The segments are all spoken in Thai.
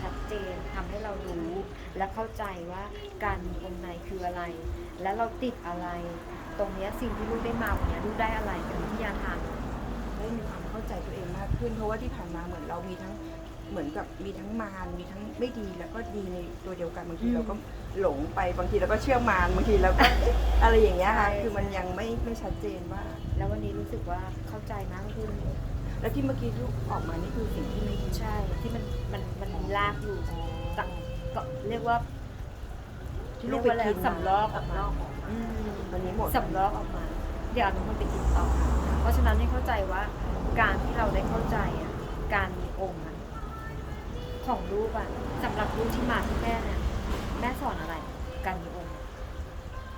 ชัดเจนทำให้เรารู้ และเข้าใจว่าการมีองค์ในคืออะไร และเราติดอะไร ตรงเนี้ยสิ่งที่ลูกได้มาวันเนี้ยลูกได้อะไรเป็นวิทยาทานได้มีความเข้าใจตัวเองมากขึ้น เพราะว่าที่ผ่านมาเหมือนเรามีทั้งเหมือนกับมีทั้งมารมีทั้งไม่ดีแล้วก็ดีในตัวเดียวกันบางทีอืมเราก็หลงไปบางทีเราก็เชื่อมารบางทีเราก็อะไรอย่างเงี้ยค่ะใช่คือมันยังไม่ไม่ชัดเจนว่า แล้ววันนี้รู้สึกว่าเข้าใจมากขึ้น แล้วที่เมื่อกี้ลูกออกมานี่คือสิ่งที่ไม่ดีใช่ ที่มันมันมันมีรากอยู่จากก็เรียกว่าที่ลูกไปกินเรียว่าอะไรสำลอกออกมาอืมวันนี้หมดสำลอกออกมาเดี๋ยวเอาน้ำมันไปกินต่อ เพราะฉะนั้นให้เข้าใจว่าการที่เราได้เข้าใจอะการมีองค์อะของลูกอะสำหรับลูกที่มาที่แม่เนี่ยแม่สอนอะไร การมีองค์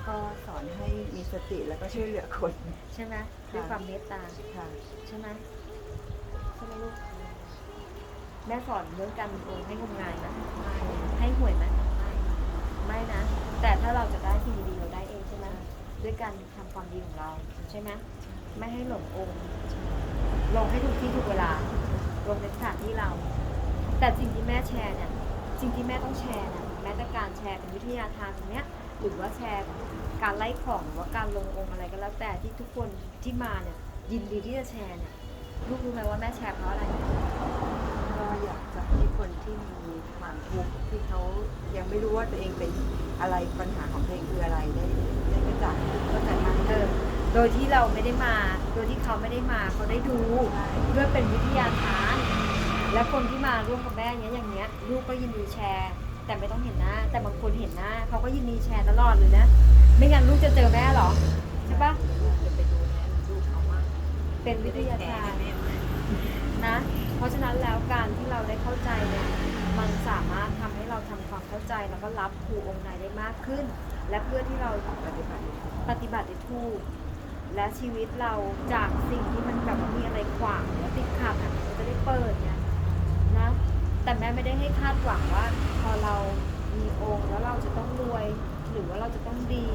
ก็สอนให้มีสติแล้วก็ช่วยเหลือคน ใช่ไหมด้วยความเมตตาค่ะ ใช่ไหมใช่ไหมลูก แม่สอนเรื่องการมีองค์ให้งมงายไหมให้หวยไหมไม่ไม่นะ แต่ถ้าเราจะได้สิ่งดีๆเราได้เองใช่ไหมด้วยการทำความดีของเราใช่ไหมไม่ให้หลงองค์ลงให้ถูกที่ถูกเวลา ลงในสถานที่เรา แต่สิ่งที่แม่แชร์เนี่ยสิ่งที่แม่ต้องแชร์เนี่ยแม้แต่การแชร์เป็นวิทยาทานตรงเนี้ยหรือว่าแชร์การไล่ของหรือว่าการลงองค์อะไรก็แล้วแต่ที่ทุกคนที่มาเนี่ยยินดีที่จะแชร์เนี่ย ลูกรู้ไหมว่าแม่แชร์เพราะอะไร ก็อยากจะให้คนที่มีความทุกข์ที่เขายังไม่รู้ว่าตัวเองเป็นอะไรปัญหาของตัวเองคืออะไรได้ได้กระจ่างเข้าใจมากเอขึ้อโดยที่เราไม่ได้มา โดยที่เขาไม่ได้มาเขาได้ดูเพื่อเป็นวิทยาทาน และคนที่มาร่วมกับแม่เนี้ยอย่างเนี้ยลูกก็ยินดีแชร์ แต่ไม่ต้องเห็นหน้า แต่บางคนเห็นหน้าเขาก็ยินดีแชร์ตลอดเลยนะ ไม่งั้นลูกจะเจอแม่เหรอใช่ปะ จะไปดูแล เป็นวิทยาทานนะ เพราะฉะนั้นแล้วการที่เราได้เข้าใจเนี่ยมันสามารถทำให้เราทำความเข้าใจแล้วก็รับครูองค์ไหนได้มากขึ้น และเพื่อที่เราปฏิบัติปฏิบัติได้ถูกและชีวิตเราจากสิ่งที่มันแบบมีอะไรขวางหรือติดขัดอะมันจะได้เปิดเนี่ยนะ แต่แม่ไม่ได้ให้คาดหวังว่า พอเรามีองค์แล้วเราจะต้องรวย หรือว่าเราจะต้องดี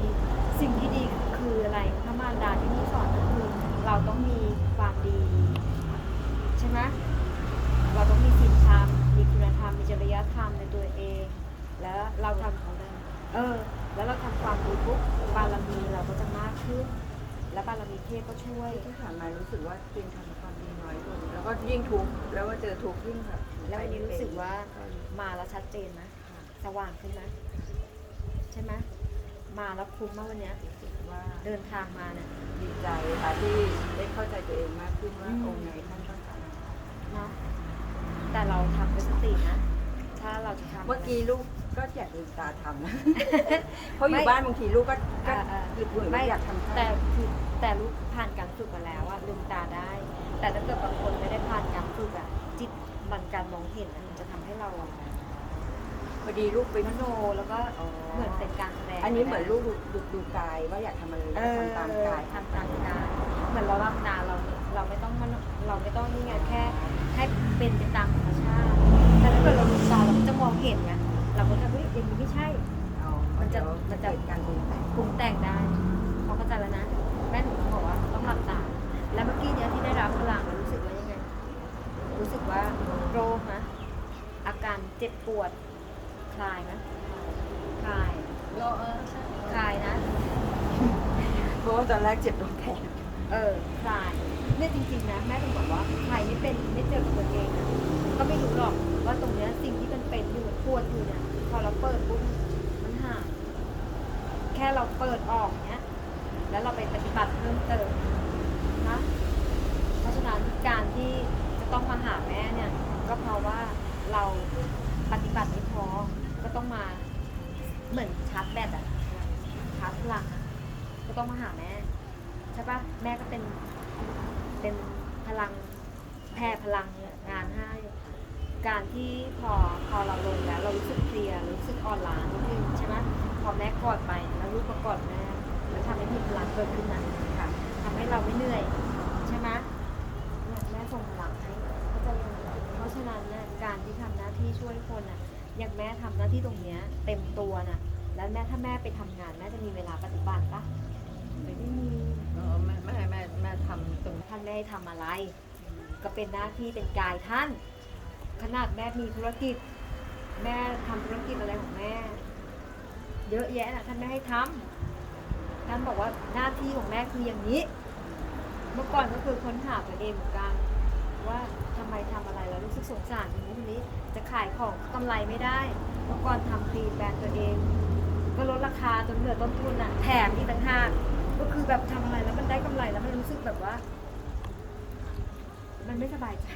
สิ่งที่ดีคืออะไรพระมารดาที่นี่สอนก็คือ เราต้องมีความดี ใช่ไหมเราต้องมีศีลธรรม มีคุณธรรม มีจริยธรรมในตัวเอง แล้วเราทำของเราเออ แล้วเราทำความดีปุ๊บบารมีเราก็จะมากขึ้น และบารมีเทพก็ช่วยที่ผ่านมารู้สึกว่าตัวเองทำความดีน้อยลงแล้วก็ยิ่งทุกข์แล้วก็เจอทุกข์ยิ่งแบบแล้ววันนี้รู้สึกว่ามาแล้วชัดเจนนะสว่างขึ้นนะใช่ไหม มาแล้วคุ้มมากวันเนี้ยรู้สึกว่าเดินทางมาเนี่ยดีใจค่ะที่ได้เข้าใจตัวเองมากขึ้นว่าอืมองค์ไหนท่านต้องการอะไรเนาะแต่เราทำด้วยสตินะ ถ้าเราจะทำ เมื่อกี้ลูกก็อยากลืมตาทำนะเพราะอไม่ยู่บ้านบางทีลูกก็ก็อ่าอ่า หลุดหุ่นไม่ไม่อยากทำแต่คือแต่รู้ผ่านการฝึกมาแล้วอะลืมตาได้ แต่ถ้าเกิดบางคนไม่ได้ผ่านการฝึกอะจิตมันการมองเห็นอะมันจะทำให้เราอะ พอดีลูกไปมโนแล้วก็อ๋อเหมือนเป็นการแสดงอันนี้เหมือนลูกดูดูดูกายว่าอยากทำอะไรเอก็อทำตามกายทำตามกายเหมือนเรารับตาเราเราไม่ต้องมันเราไม่ต้องนี่ไงแค่ให้เป็นไปตามธรรมชาติแต่ถ้าเกิดเราลืมตาเราก็จะมองเห็นไงเราก็จะเฮ้ยอย่างนี้ไม่ใช่เอามันจะเดี๋ยวมันจะเกิดการปรุงแต่งปรุงแต่งได้พอเข้าใจแล้วนะแม่หนูบอกว่าต้องหลับตา แล้วเมื่อกี้เนี้ยที่ได้รับพลังรู้สึกว่ายังไง รู้สึกว่าโรคนะอาการเจ็บปวดค ลายไหมคลายโลเออใช่คลายนะ เพราะว่าตอนแรกเจ็บตรงแขนเออคลายเนี่ยจริงๆนะแม่ถึงบอกว่าใครไม่เป็นไม่เจอกับตัวเองนะก็ไม่รู้หรอกว่าตรงเนี้ยสิ่งที่มันเป็นอยู่มันปวดอยู่เนี่ยพอเราเปิดปุ๊บมันหายแค่เราเปิดออกเนี้ย แล้วเราไปปฏิบัติเพิ่มเติมนะ เพราะฉะนั้นการที่จะต้องมาหาแม่เนี่ย ก็เพราะว่าเราปฏิบัติไม่พอ ก็ต้องมาเหมือนชาร์จแบตอะชาร์จพลังอะก็ต้องมาหาแม่ ใช่ปะแม่ก็เป็นเป็นพลังแผ่พลังงานให้ การที่พอพอเราลงแล้ว เรารู้สึกเพลียรู้สึกอ่อนล้านิดนึงใช่ไหมพอแม่กอดไปแล้วลูกก็กอดแม่แล้วทำให้มีพลังเกิดขึ้นนะค่ะทำให้เราไม่เหนื่อยใช่ไหมแม่ส่งพลังให้เข้าใจยังเพราะฉะนั้นเนี่ยการที่ทำหน้าที่ช่วยคนอะอย่างแม่ทำหน้าที่ตรงเนี้ยเต็มตัวน่ะแล้วแม่ถ้าแม่ไปทำงานแม่จะมีเวลาปฏิบัติปะไม่ได้มี เออแม่แม่แม่แม่ ทำตรงท่านไม่ให้ทำอะไร ก็เป็นหน้าที่เป็นกายท่าน ขนาดแม่มีธุรกิจ แม่ทำธุรกิจอะไรของแม่ เยอะแยะนะท่านไม่ให้ทำท่านบอกว่าหน้าที่ของแม่คืออย่างนี้ เมื่อก่อนก็คือค้นหาตัวเองเหมือนกันว่าทำไมทำอะไรแล้วรู้สึกสงสารทีนี้ทีนี้จะขายของกำไรไม่ได้ เมื่อก่อนทำครีมแบรนด์ตัวเอง ก็ลดราคาจนเหลือต้นทุนอะแถมอีกต่างหาก ก็คือแบบทำอะไรแล้วมันได้กำไรแล้วมันรู้สึกแบบว่า มันไม่สบายใจ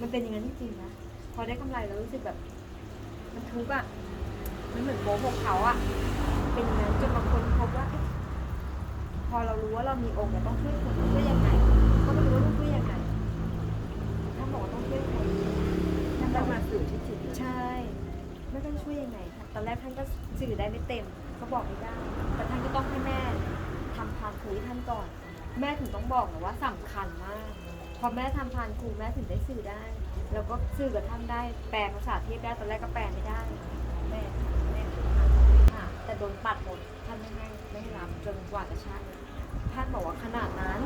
มันเป็นอย่างนั้นจริงๆนะพอได้กำไรแล้วรู้สึกแบบ มันทุกข์อะมันเหมือนโกหกเขาอะเป็นอย่างนั้นจนบางคนพบว่าเอ๊ะพอเรารู้ว่าเรามีองค์เราต้องช่วยคนต้องช่วยยังไงก็ไม่รู้ว่าต้องช่วยยังไงถ้านบอกว่าต้องช่วยใครท่านต้ต้อองงมามาสื่อที่จิตเลยใช่ ไม่ต้องช่วยยังไงคะตอนแรกท่านก็สื่อได้ไม่เต็ม ก็บอกไม่ได้ แต่ท่านก็ต้องให้แม่ทำพานครูให้ท่านก่อน แม่ถึงต้องบอกนะว่าสำคัญมาก พอแม่ทำพานครูแม่ถึงได้สื่อได้ แล้วก็สื่อกับท่านได้ แปลภาษาเทพได้ ตอนแรกก็แปลไม่ได้ แม่แม่ค่ะแต่โดนปัดหมด ท่านไม่ให้ไม่ให้รับจนกว่าจะใช่ท่านบอกว่าขนาดนั้น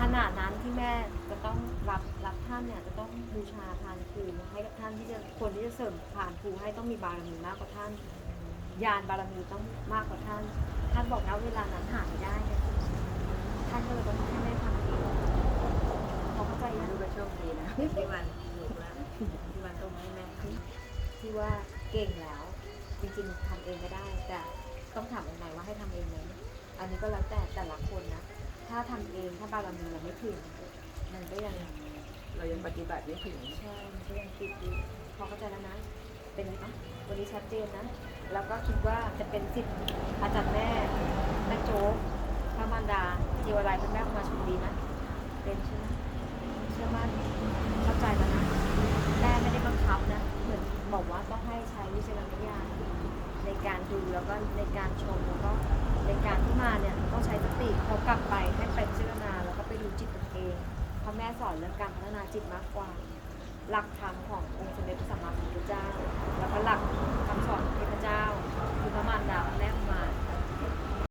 ขนาดนั้นที่แม่จะต้องรับรับท่านเนี่ยจะต้องบูชาพานครูให้กับท่านที่จะคนที่จะเสริมพานครูให้ต้องมีบารมีมากกว่าท่าน ยานบารมีต้องมากกว่าท่าน ท่านบอกนะเวลานั้นหาไม่ได้เนี่ยท่านก็เลยต้องให้แม่ทำเองพอเข้าใจยังดูก็โชคดีนะที่วันถูกแล้วที่วันต้องให้แม่ทำที่ว่าเก่งแล้ว จริงๆทำเองก็ได้ แต่ต้องถามองค์ไหนว่าให้ทำเองไหมอันนี้ก็แล้วแต่แต่ละคนนะถ้าทำเองถ้าบารมีเราไม่ถึงมันก็ยังเรายังปฏิบัติไม่ถึงใช่มันก็ยังติดอยู่พอเข้าใจแล้วนะ เป็นอะวันนี้ชัดเจนนะ แล้วก็คิดว่าจะเป็นสิทธิ์อาจารย์แม่แม่โจ๊กพระมารดาเทวาลัยพระแม่มาชมดีนะ เป็นใช่ไหมเชื่อมั่นเข้าใจแล้วนะแม่ไม่ได้บังคับนะ เหมือนบอกว่าต้องให้ใช้วิจารณญาณในการดูแล้วก็ในการชมแล้วก็ในการที่มาเนี่ยต้องใช้สติพอกลับไปให้ไปพิจารณาแล้วก็ไปดูจิตตัวเองเพราะแม่สอนเรื่องการพัฒนาจิตมากกว่า หลักธรรมขององค์สมเด็จพระสัมมาสัมพุทธเจ้า แล้วก็หลักคำสอนของเทพเจ้าคือพระมารดาแรก